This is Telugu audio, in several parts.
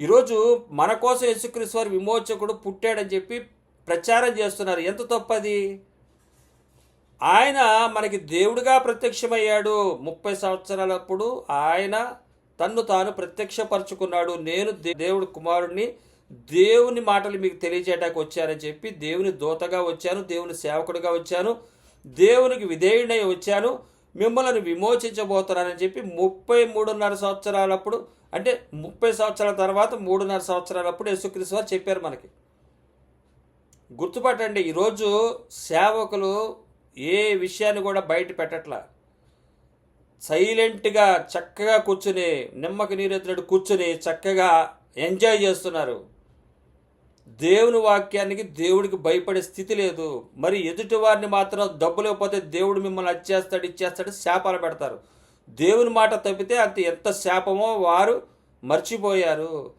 ఈరోజు మన కోసం యేసుక్రీస్తు వారి విమోచకుడు పుట్టాడని చెప్పి ప్రచారం చేస్తున్నారు. ఎంత తప్పది? ఆయన మనకి దేవుడిగా ప్రత్యక్షమయ్యాడు ముప్పై సంవత్సరాలప్పుడు. ఆయన తన్ను తాను ప్రత్యక్షపరచుకున్నాడు. నేను దే- దేవుడి కుమారుడిని దేవుని మాటలు మీకు తెలియజేయడానికి వచ్చానని చెప్పి దేవుని దూతగా వచ్చాను దేవుని సేవకుడిగా వచ్చాను దేవునికి విధేయుడై వచ్చాను. మిమ్మల్ని విమోచించబోతున్నానని చెప్పి ముప్పై మూడున్నర సంవత్సరాలప్పుడు అంటే ముప్పై సంవత్సరాల తర్వాత మూడున్నర సంవత్సరాలప్పుడు యేసుక్రీస్తు వారు చెప్పారు మనకి. గుర్తుపట్టండి ఈరోజు సేవకులు ఏ విషయాన్ని కూడా బయట పెట్టట్లా. సైలెంట్గా చక్కగా కూర్చుని నిమ్మకి నీరెత్తినట్టు కూర్చుని చక్కగా ఎంజాయ్ చేస్తున్నారు. దేవుని వాక్యానికి దేవుడికి భయపడే స్థితి లేదు. మరి ఎదుటి వారిని మాత్రం డబ్బు లేకపోతే దేవుడు మిమ్మల్ని అచ్చేస్తాడు ఇచ్చేస్తాడు శాపాలు పెడతారు. దేవుని మాట తప్పితే అంత ఎంత శాపమో వారు మర్చిపోయారు.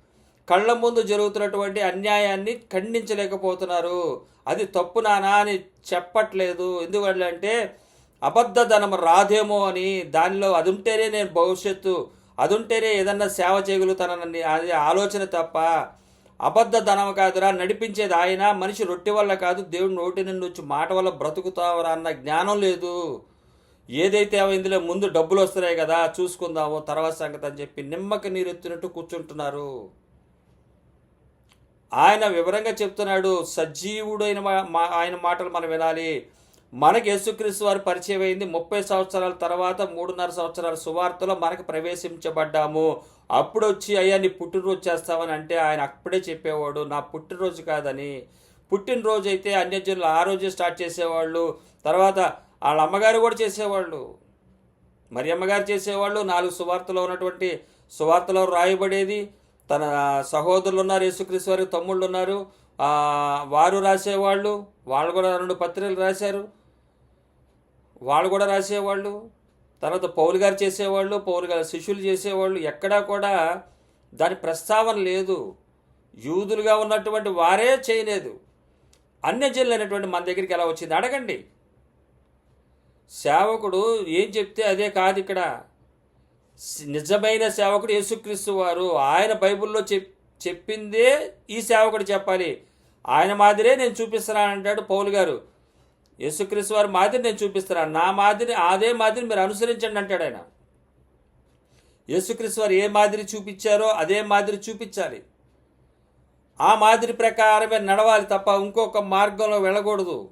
కళ్ళ ముందు జరుగుతున్నటువంటి అన్యాయాన్ని ఖండించలేకపోతున్నారు. అది తప్పు నానా అని చెప్పట్లేదు. ఎందుకంటే అబద్ధ ధనం రాదేమో అని దానిలో అది ఉంటేనే నేను భవిష్యత్తు అది ఉంటేనే ఏదన్నా సేవ చేయగలుగుతానని అది ఆలోచన తప్ప అబద్ధ ధనం కాదురా నడిపించేది ఆయన. మనిషి రొట్టె వల్ల కాదు దేవుడు నోటి నుండి వచ్చి మాట వల్ల బ్రతుకుతావరా అన్న జ్ఞానం లేదు. ఏదైతే ఇందులో ముందు డబ్బులు వస్తున్నాయి కదా చూసుకుందాము తర్వాత సంగతి అని చెప్పి నిమ్మకి నీరెత్తినట్టు కూర్చుంటున్నారు. ఆయన వివరంగా చెప్తున్నాడు సజీవుడైన మా- ఆయన మాటలు మనం వినాలి. మనకి యేసుక్రీస్తు వారి పరిచయం అయింది. ముప్పై సంవత్సరాల తర్వాత మూడున్నర సంవత్సరాల సువార్తలో మనకు ప్రవేశించబడ్డాము. అప్పుడు వచ్చి అయ్యా నీ పుట్టినరోజు చేస్తామని అంటే ఆయన అప్పుడే చెప్పేవాడు నా పుట్టినరోజు కాదని పుట్టినరోజు అయితే అన్యజనులు ఆ రోజే స్టార్ట్ చేసేవాళ్ళు. తర్వాత వాళ్ళ అమ్మగారు కూడా చేసేవాళ్ళు. మరి అమ్మగారు చేసేవాళ్ళు. నాలుగు సువార్తలో ఉన్నటువంటి సువార్తలో రాయబడేది. తన సహోదరులు ఉన్నారు యేసుక్రీస్తు వారి తమ్ముళ్ళు ఉన్నారు. వారు రాసేవాళ్ళు. వాళ్ళు కూడా రెండు పత్రికలు రాశారు. వాళ్ళు కూడా రాసేవాళ్ళు తర్వాత పౌలు గారు చేసేవాళ్ళు పౌలు గారు శిష్యులు చేసేవాళ్ళు ఎక్కడా కూడా దాని ప్రస్తావన లేదు. యూదులుగా ఉన్నటువంటి వారే చేయలేదు. అన్యజనులు అనేటువంటి మన దగ్గరికి ఎలా వచ్చింది? అడగండి. సేవకుడు ఏం చెప్తే అదే కాదు ఇక్కడ. నిజమైన సేవకుడు యేసుక్రీస్తు వారు. ఆయన బైబిల్లో చెప్ చెప్పిందే ఈ సేవకుడు చెప్పాలి. ఆయన మాదిరే నేను చూపిస్తున్నాను అంటాడు పౌలు గారు. యేసుక్రీస్తు వారి మాదిరి నేను చూపిస్తున్నాను నా మాదిరి అదే మాదిరి మీరు అనుసరించండి అంటాడు ఆయన. యేసుక్రీస్తు వారు ఏ మాదిరి చూపించారో అదే మాదిరి చూపించాలి. ఆ మాదిరి ప్రకారమే నడవాలి తప్ప ఇంకొక మార్గంలో వెళ్ళకూడదు.